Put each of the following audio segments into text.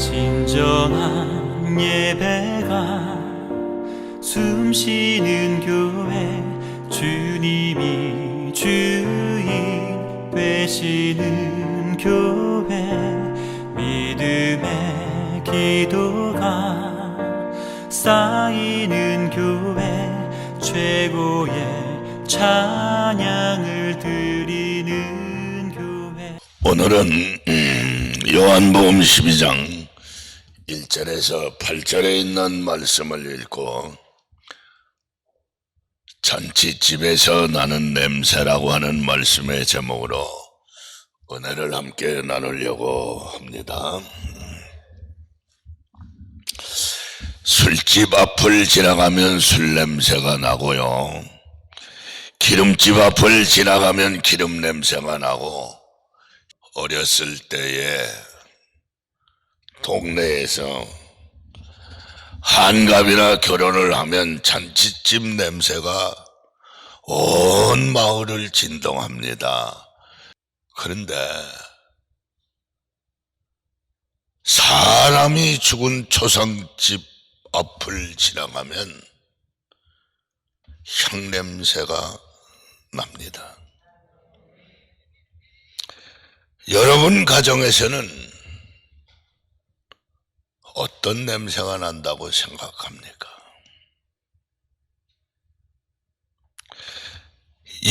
진정한 예배가 숨 쉬는 교회 주님이 주인 되시는 교회 믿음의 기도가 쌓이는 교회 최고의 찬양을 드리는 교회. 오늘은 음, 요한복음 12장 1절에서 8절에 있는 말씀을 읽고 잔치집에서 나는 냄새라고 하는 말씀의 제목으로 은혜를 함께 나누려고 합니다. 술집 앞을 지나가면 술 냄새가 나고요. 기름집 앞을 지나가면 기름 냄새가 나고 어렸을 때에 동네에서 한갑이나 결혼을 하면 잔치집 냄새가 온 마을을 진동합니다. 그런데 사람이 죽은 초상집 앞을 지나가면 향냄새가 납니다. 여러분 가정에서는 어떤 냄새가 난다고 생각합니까?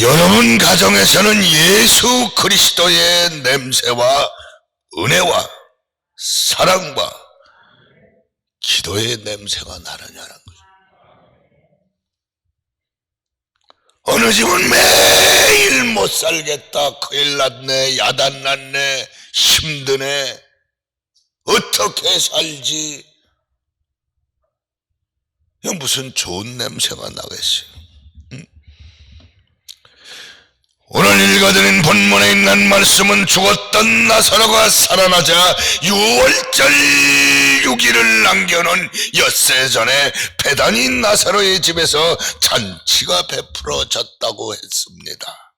여러분 가정에서는 예수 그리스도의 냄새와 은혜와 사랑과 기도의 냄새가 나느냐는 거죠. 어느 집은 매일 못 살겠다. 큰일 났네. 야단 났네. 힘드네. 어떻게 살지? 무슨 좋은 냄새가 나겠어요. 응? 오늘 읽어드린 본문에 있는 말씀은 죽었던 나사로가 살아나자 6월절 6일을 남겨놓은 엿새 전에 배단이 나사로의 집에서 잔치가 베풀어졌다고 했습니다.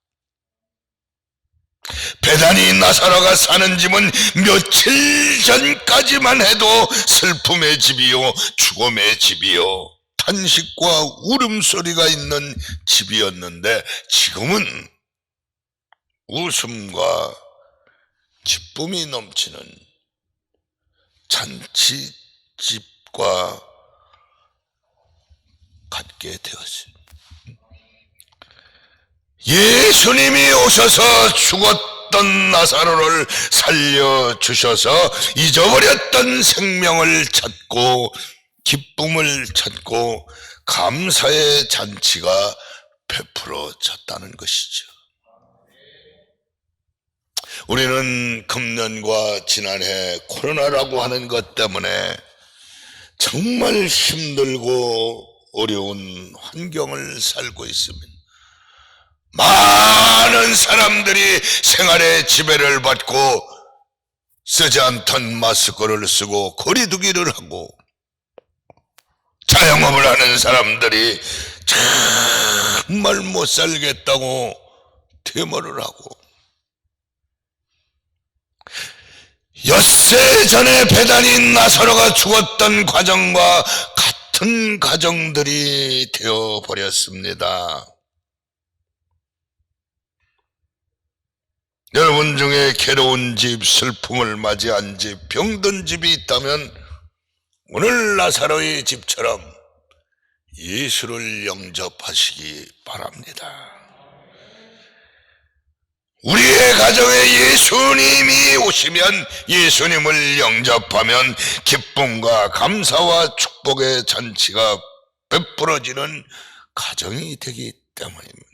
배단이 나사로가 사는 집은 며칠 전까지만 해도 슬픔의 집이요, 죽음의 집이요, 탄식과 울음소리가 있는 집이었는데 지금은 웃음과 기쁨이 넘치는 잔치집과 같게 되었어요. 예수님이 오셔서 죽었던 나사로를 살려주셔서 잊어버렸던 생명을 찾고 기쁨을 찾고 감사의 잔치가 베풀어졌다는 것이죠. 우리는 금년과 지난해 코로나라고 하는 것 때문에 정말 힘들고 어려운 환경을 살고 있습니다. 많은 사람들이 생활의 지배를 받고 쓰지 않던 마스크를 쓰고 거리두기를 하고 자영업을 하는 사람들이 정말 못 살겠다고 데모를 하고 엿새 전에 배단이 나서로가 죽었던 과정과 같은 가정들이 되어 버렸습니다. 여러분 중에 괴로운 집, 슬픔을 맞이한 집, 병든 집이 있다면 오늘 나사로의 집처럼 예수를 영접하시기 바랍니다. 우리의 가정에 예수님이 오시면 예수님을 영접하면 기쁨과 감사와 축복의 잔치가 베풀어지는 가정이 되기 때문입니다.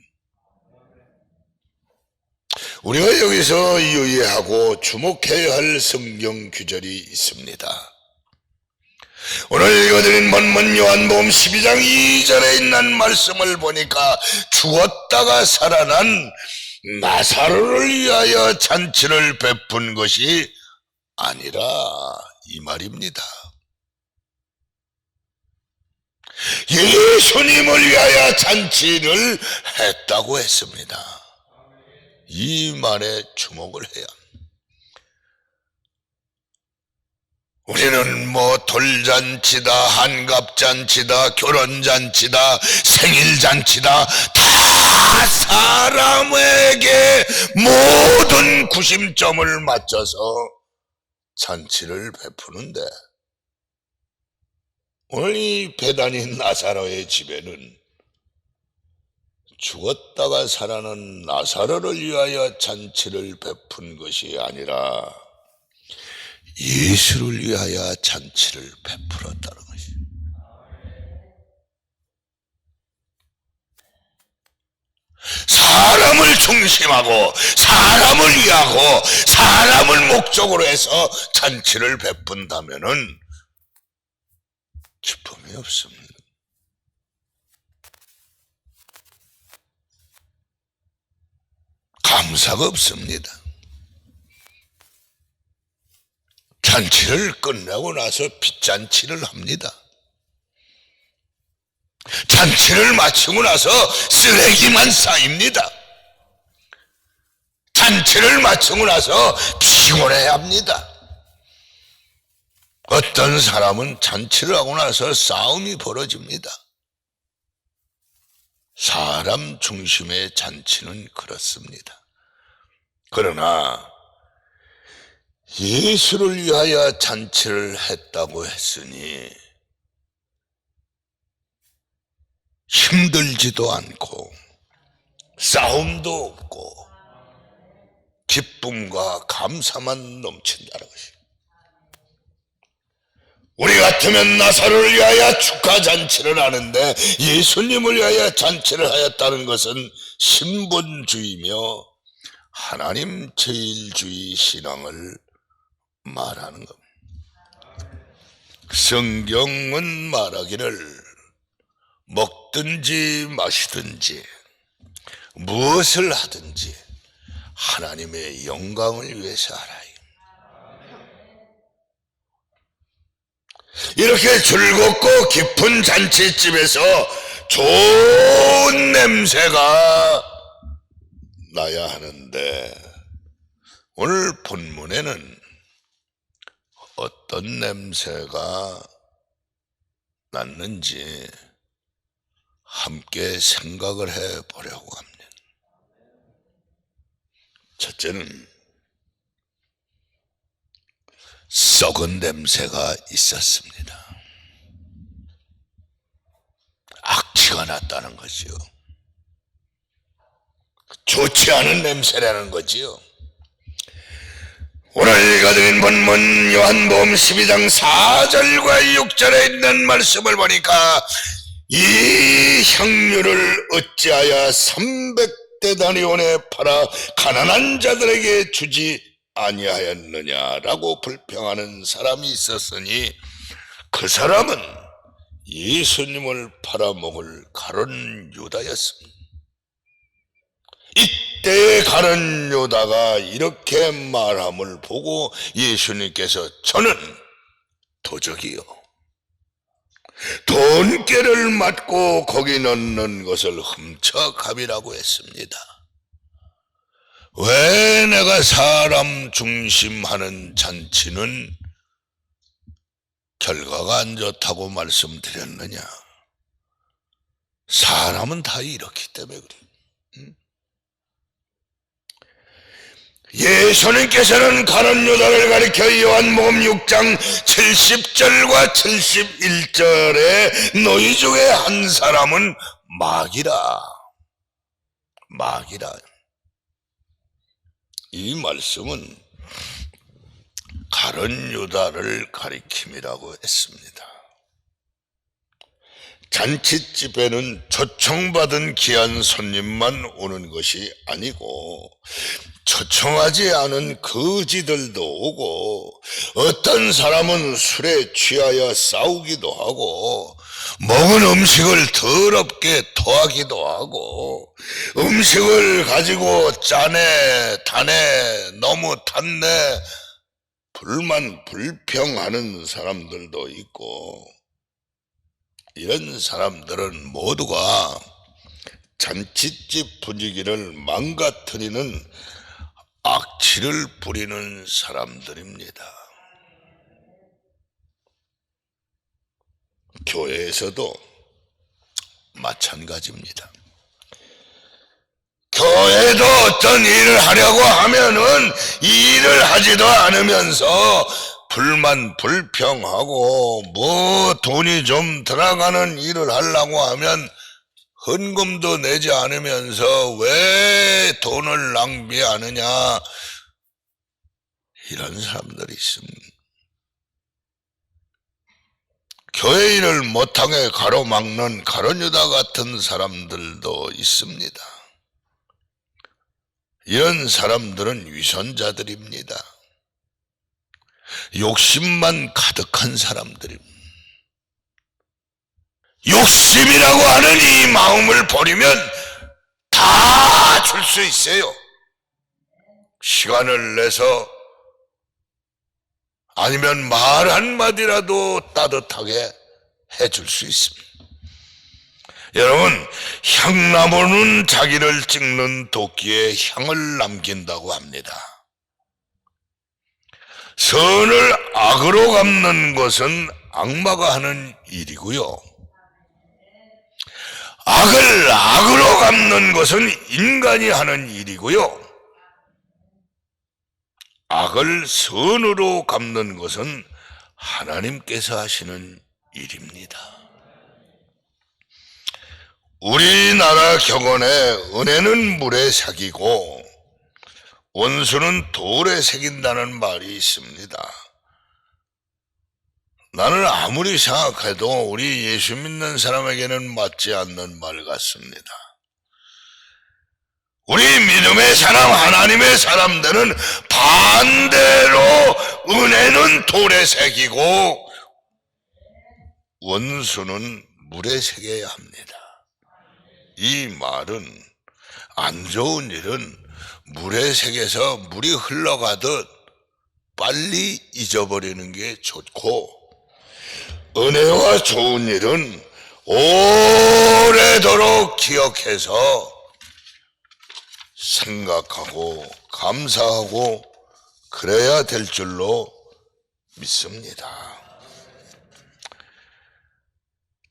우리가 여기서 유의하고 주목해야 할 성경 규절이 있습니다. 오늘 읽어드린 본문 요한복음 12장 2절에 있는 말씀을 보니까 죽었다가 살아난 나사로를 위하여 잔치를 베푼 것이 아니라 이 말입니다. 예수님을 위하여 잔치를 했다고 했습니다. 이 말에 주목을 해야. 우리는 뭐 돌잔치다, 한갑잔치다, 결혼잔치다, 생일잔치다, 다 사람에게 모든 구심점을 맞춰서 잔치를 베푸는데, 오늘 이 배단인 나사로의 집에는 죽었다가 살아난 나사로를 위하여 잔치를 베푼 것이 아니라 예수를 위하여 잔치를 베풀었다는 것이. 사람을 중심하고 사람을 위하고 사람을 목적으로 해서 잔치를 베푼다면은 기쁨이 없습니다. 감사가 없습니다. 잔치를 끝내고 나서 빚잔치를 합니다. 잔치를 마치고 나서 쓰레기만 쌓입니다. 잔치를 마치고 나서 피곤해 합니다. 어떤 사람은 잔치를 하고 나서 싸움이 벌어집니다. 사람 중심의 잔치는 그렇습니다. 그러나 예수를 위하여 잔치를 했다고 했으니 힘들지도 않고 싸움도 없고 기쁨과 감사만 넘친다는 것이. 우리 같으면 나사로를 위하여 축하 잔치를 하는데 예수님을 위하여 잔치를 하였다는 것은 신분주의며 하나님 제일주의 신앙을 말하는 겁니다. 성경은 말하기를 먹든지 마시든지 무엇을 하든지 하나님의 영광을 위해서 하라. 이렇게 즐겁고 깊은 잔치집에서 좋은 냄새가 나야 하는데 오늘 본문에는 어떤 냄새가 났는지 함께 생각을 해 보려고 합니다. 첫째는 썩은 냄새가 있었습니다. 악취가 났다는 거지요. 좋지 않은 냄새라는 거지요. 오늘 읽어드린 본문 요한복음 12장 4절과 6절에 있는 말씀을 보니까 이 향유를 어찌하여 300대다니온에 팔아 가난한 자들에게 주지 아니하였느냐라고 불평하는 사람이 있었으니 그 사람은 예수님을 팔아먹을 가론 유다였습니다. 이때 가론 유다가 이렇게 말함을 보고 예수님께서 저는 도적이요. 돈깨를 맞고 거기 넣는 것을 훔쳐 갑이라고 했습니다. 왜 내가 사람 중심하는 잔치는 결과가 안 좋다고 말씀드렸느냐? 사람은 다 이렇기 때문에 그래. 응? 예수님께서는 가론 유다를 가리켜 요한복음 6장 70절과 71절에 너희 중에 한 사람은 마귀라. 마귀라. 이 말씀은 가론 유다를 가리킴이라고 했습니다. 잔치집에는 초청받은 귀한 손님만 오는 것이 아니고 초청하지 않은 거지들도 오고 어떤 사람은 술에 취하여 싸우기도 하고 먹은 음식을 더럽게 토하기도 하고 음식을 가지고 짜네 다네 너무 탔네 불만 불평하는 사람들도 있고 이런 사람들은 모두가 잔치집 분위기를 망가뜨리는 악취를 부리는 사람들입니다. 교회에서도 마찬가지입니다. 교회도 어떤 일을 하려고 하면은 이 일을 하지도 않으면서 불만 불평하고 뭐 돈이 좀 들어가는 일을 하려고 하면 헌금도 내지 않으면서 왜 돈을 낭비하느냐 이런 사람들이 있습니다. 교회 일을 못하게 가로막는 가론유다 같은 사람들도 있습니다. 이런 사람들은 위선자들입니다. 욕심만 가득한 사람들입니다. 욕심이라고 하는 이 마음을 버리면 다 줄 수 있어요. 시간을 내서 아니면 말 한마디라도 따뜻하게 해줄 수 있습니다. 여러분, 향나무는 자기를 찍는 도끼에 향을 남긴다고 합니다. 선을 악으로 갚는 것은 악마가 하는 일이고요. 악을 악으로 갚는 것은 인간이 하는 일이고요. 악을 선으로 갚는 것은 하나님께서 하시는 일입니다. 우리나라 격언에 은혜는 물에 새기고 원수는 돌에 새긴다는 말이 있습니다. 나는 아무리 생각해도 우리 예수 믿는 사람에게는 맞지 않는 말 같습니다. 우리 믿음의 사람, 하나님의 사람들은 반대로 은혜는 돌에 새기고 원수는 물에 새겨야 합니다. 이 말은 안 좋은 일은 물에 새겨서 물이 흘러가듯 빨리 잊어버리는 게 좋고 은혜와 좋은 일은 오래도록 기억해서 생각하고 감사하고 그래야 될 줄로 믿습니다.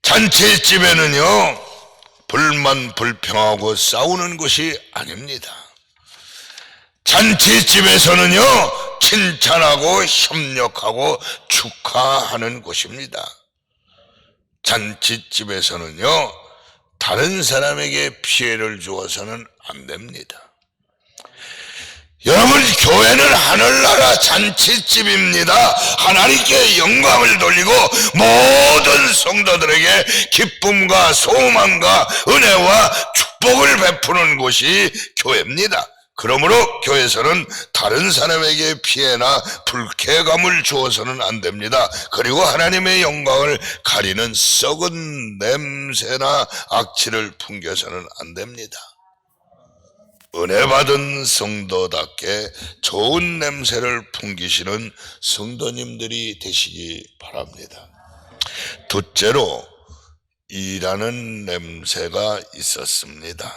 잔치집에는요, 불만 불평하고 싸우는 것이 아닙니다. 잔치집에서는요, 칭찬하고 협력하고 축하하는 곳입니다. 잔치집에서는요, 다른 사람에게 피해를 주어서는 안 됩니다. 여러분, 교회는 하늘나라 잔치집입니다. 하나님께 영광을 돌리고 모든 성도들에게 기쁨과 소망과 은혜와 축복을 베푸는 곳이 교회입니다. 그러므로 교회에서는 다른 사람에게 피해나 불쾌감을 주어서는 안 됩니다. 그리고 하나님의 영광을 가리는 썩은 냄새나 악취를 풍겨서는 안 됩니다. 은혜 받은 성도답게 좋은 냄새를 풍기시는 성도님들이 되시기 바랍니다. 둘째로 일하는 냄새가 있었습니다.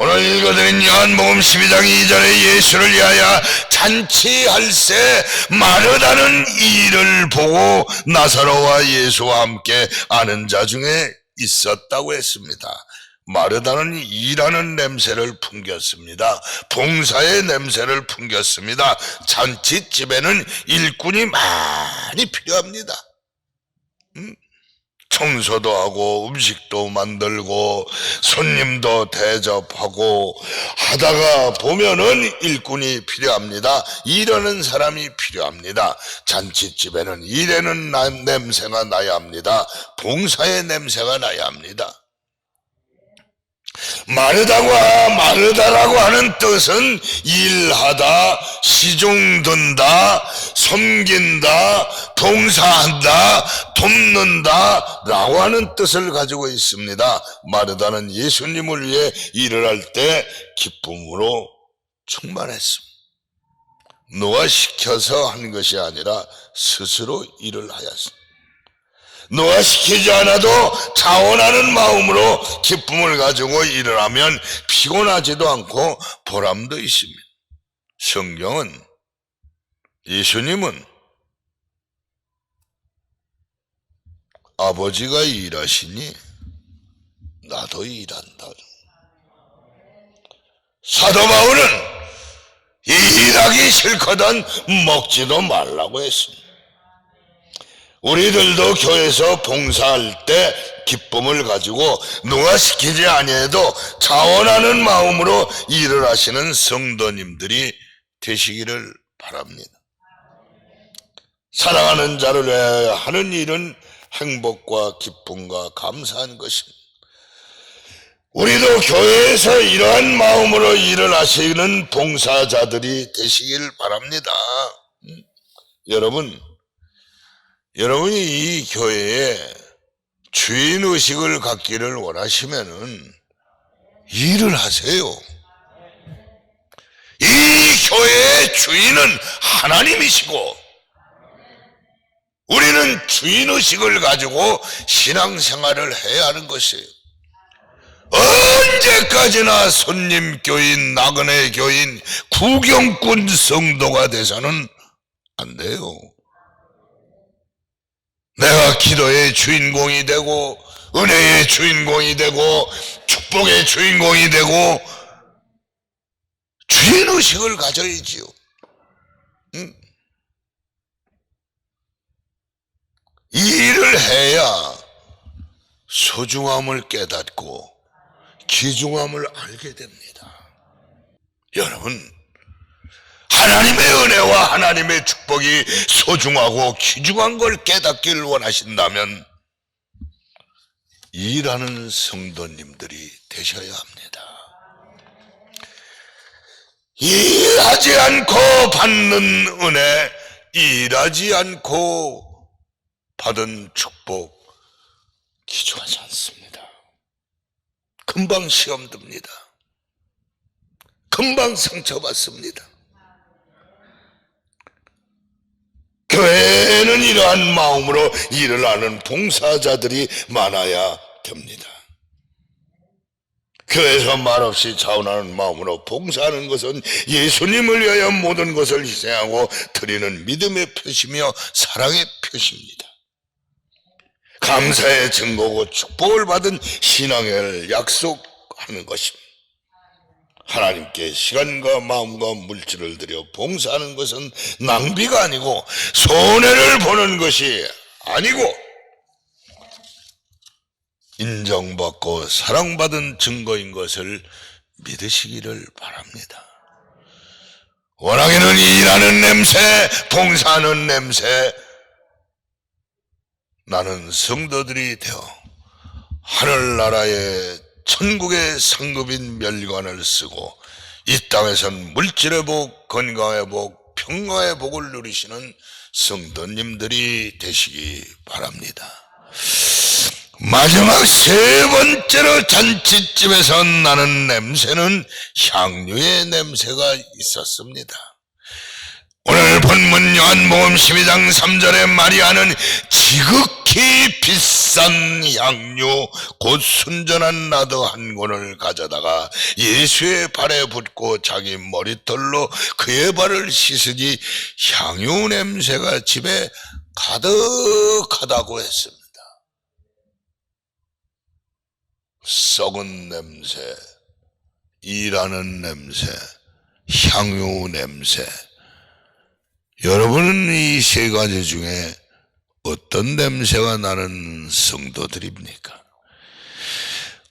오늘 읽어드린 요한복음 12장 2절에 예수를 위하여 잔치할 새 마르다는 일을 보고 나사로와 예수와 함께 아는 자 중에 있었다고 했습니다. 마르다는 일하는 냄새를 풍겼습니다. 봉사의 냄새를 풍겼습니다. 잔치집에는 일꾼이 많이 필요합니다. 음? 청소도 하고 음식도 만들고 손님도 대접하고 하다가 보면은 일꾼이 필요합니다. 일하는 사람이 필요합니다. 잔치집에는 일하는 나- 냄새가 나야 합니다. 봉사의 냄새가 나야 합니다. 마르다고 마르다라고 하는 뜻은 일하다, 시중든다, 섬긴다, 봉사한다, 돕는다 라고 하는 뜻을 가지고 있습니다. 마르다는 예수님을 위해 일을 할 때 기쁨으로 충만했습니다. 누가 시켜서 한 것이 아니라 스스로 일을 하였습니다. 누가 시키지 않아도 자원하는 마음으로 기쁨을 가지고 일을 하면 피곤하지도 않고 보람도 있습니다. 성경은 예수님은 아버지가 일하시니 나도 일한다. 사도 바울은 일하기 싫거든 먹지도 말라고 했습니다. 우리들도 교회에서 봉사할 때 기쁨을 가지고 누가 시키지 아니해도 자원하는 마음으로 일을 하시는 성도님들이 되시기를 바랍니다. 사랑하는 자를 위하여 하는 일은 행복과 기쁨과 감사한 것입니다. 우리도 교회에서 이러한 마음으로 일을 하시는 봉사자들이 되시길 바랍니다. 음? 여러분, 여러분이 이 교회에 주인 의식을 갖기를 원하시면은 일을 하세요. 이 교회의 주인은 하나님이시고 우리는 주인 의식을 가지고 신앙생활을 해야 하는 것이에요. 언제까지나 손님 교인, 나그네 교인, 구경꾼 성도가 돼서는 안 돼요. 내가 기도의 주인공이 되고, 은혜의 주인공이 되고, 축복의 주인공이 되고, 주인의식을 가져야지요. 응? 이 일을 해야 소중함을 깨닫고 귀중함을 알게 됩니다. 여러분, 하나님의 은혜와 하나님의 축복이 소중하고 귀중한 걸 깨닫기를 원하신다면 일하는 성도님들이 되셔야 합니다. 일하지 않고 받는 은혜, 일하지 않고 받은 축복 기초하지 않습니다. 금방 시험 듭니다. 금방 상처받습니다. 교회에는 이러한 마음으로 일을 하는 봉사자들이 많아야 됩니다. 교회에서 말없이 자원하는 마음으로 봉사하는 것은 예수님을 위하여 모든 것을 희생하고 드리는 믿음의 표시며 사랑의 표시입니다. 감사의 증거고 축복을 받은 신앙을 약속하는 것입니다. 하나님께 시간과 마음과 물질을 들여 봉사하는 것은 낭비가 아니고 손해를 보는 것이 아니고 인정받고 사랑받은 증거인 것을 믿으시기를 바랍니다. 워낙에는 일하는 냄새, 봉사하는 냄새, 나는 성도들이 되어 하늘나라의 천국의 상급인 멸관을 쓰고 이 땅에선 물질의 복, 건강의 복, 평화의 복을 누리시는 성도님들이 되시기 바랍니다. 마지막 세 번째로 잔치집에서 나는 냄새는 향유의 냄새가 있었습니다. 오늘 본문 요한복음 12장 3절에 마리아는 지극히 비싼 향유 곧 순전한 나드 한 권을 가져다가 예수의 발에 붓고 자기 머리털로 그의 발을 씻으니 향유 냄새가 집에 가득하다고 했습니다. 썩은 냄새, 일하는 냄새, 향유 냄새. 여러분은 이 세 가지 중에 어떤 냄새가 나는 성도들입니까?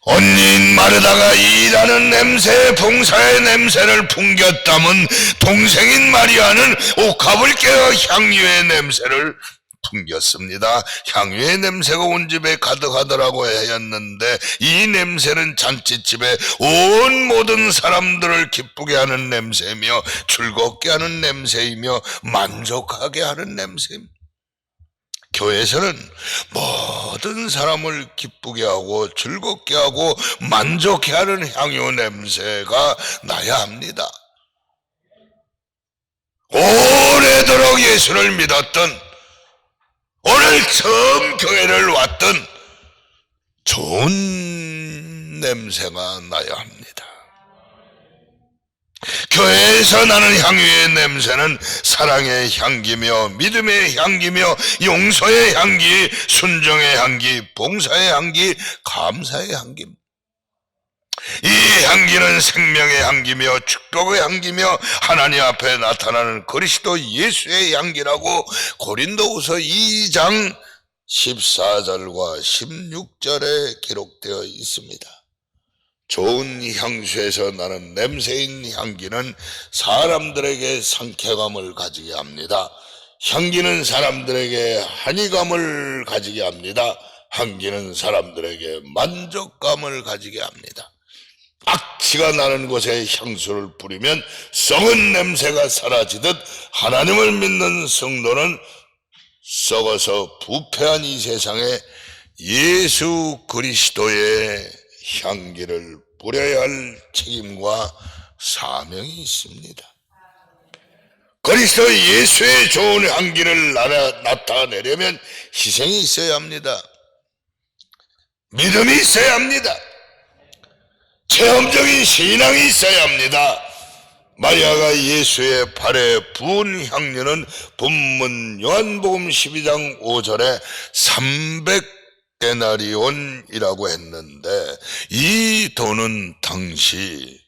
언니인 마르다가 일하는 냄새, 봉사의 냄새를 풍겼다면 동생인 마리아는 옥합을 깨어 향유의 냄새를 풍겼습니다. 향유의 냄새가 온 집에 가득하더라고 하였는데 이 냄새는 잔치집에 온 모든 사람들을 기쁘게 하는 냄새이며 즐겁게 하는 냄새이며 만족하게 하는 냄새입니다. 교회에서는 모든 사람을 기쁘게 하고 즐겁게 하고 만족해 하는 향유 냄새가 나야 합니다. 오래도록 예수를 믿었던 오늘 처음 교회를 왔던 좋은 냄새가 나야 합니다. 교회에서 나는 향유의 냄새는 사랑의 향기며 믿음의 향기며 용서의 향기, 순정의 향기, 봉사의 향기, 감사의 향기입니다. 이 향기는 생명의 향기며 축복의 향기며 하나님 앞에 나타나는 그리스도 예수의 향기라고 고린도후서 2장 14절과 16절에 기록되어 있습니다. 좋은 향수에서 나는 냄새인 향기는 사람들에게 상쾌감을 가지게 합니다. 향기는 사람들에게 한의감을 가지게 합니다. 향기는 사람들에게 만족감을 가지게 합니다. 악취가 나는 곳에 향수를 뿌리면 썩은 냄새가 사라지듯 하나님을 믿는 성도는 썩어서 부패한 이 세상에 예수 그리스도의 향기를 뿌려야 할 책임과 사명이 있습니다. 그리스도 예수의 좋은 향기를 나타내려면 희생이 있어야 합니다. 믿음이 있어야 합니다. 체험적인 신앙이 있어야 합니다. 마리아가 예수의 발에 부은 향료는 본문 요한복음 12장 5절에 300 데나리온이라고 했는데 이 돈은 당시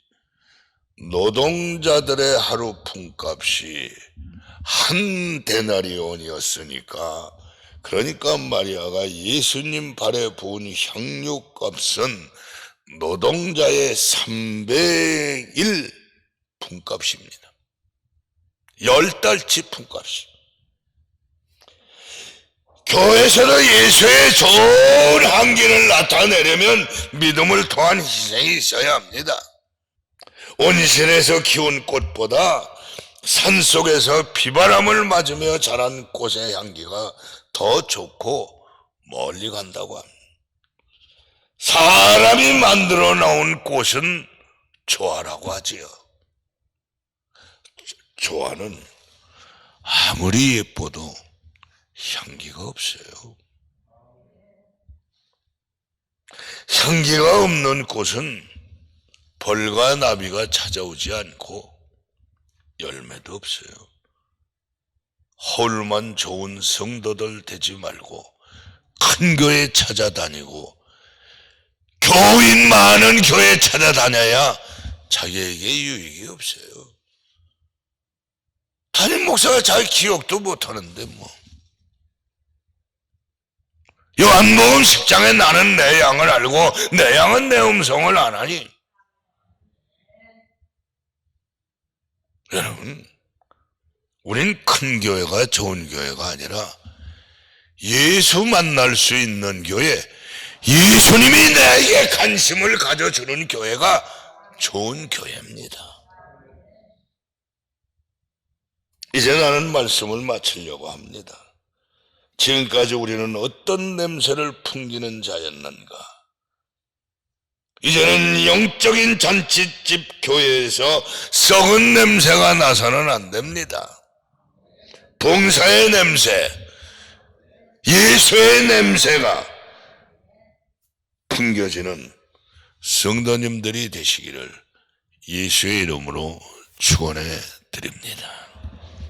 노동자들의 하루 품값이 한 데나리온이었으니까 그러니까 마리아가 예수님 발에 부은 향료값은 노동자의 301 품값입니다. 열 달치 품값이. 교회에서도 예수의 좋은 향기를 나타내려면 믿음을 통한 희생이 있어야 합니다. 온실에서 키운 꽃보다 산 속에서 비바람을 맞으며 자란 꽃의 향기가 더 좋고 멀리 간다고 합니다. 사람이 만들어 놓은 꽃은 조화라고 하지요. 조화는 아무리 예뻐도 향기가 없어요. 향기가 없는 꽃은 벌과 나비가 찾아오지 않고 열매도 없어요. 홀만 좋은 성도들 되지 말고 큰 교회 찾아다니고 교인 많은 교회 찾아다녀야 자기에게 유익이 없어요. 담임 목사가 자기 기억도 못하는데 뭐. 요한복음 10장에 나는 내 양을 알고 내 양은 내 음성을 안 하니. 여러분, 우린 큰 교회가 좋은 교회가 아니라 예수 만날 수 있는 교회, 예수님이 내게 관심을 가져주는 교회가 좋은 교회입니다. 이제 나는 말씀을 마치려고 합니다. 지금까지 우리는 어떤 냄새를 풍기는 자였는가? 이제는 영적인 잔치집 교회에서 썩은 냄새가 나서는 안 됩니다. 봉사의 냄새, 예수의 냄새가 풍겨지는 성도님들이 되시기를 예수의 이름으로 축원해 드립니다.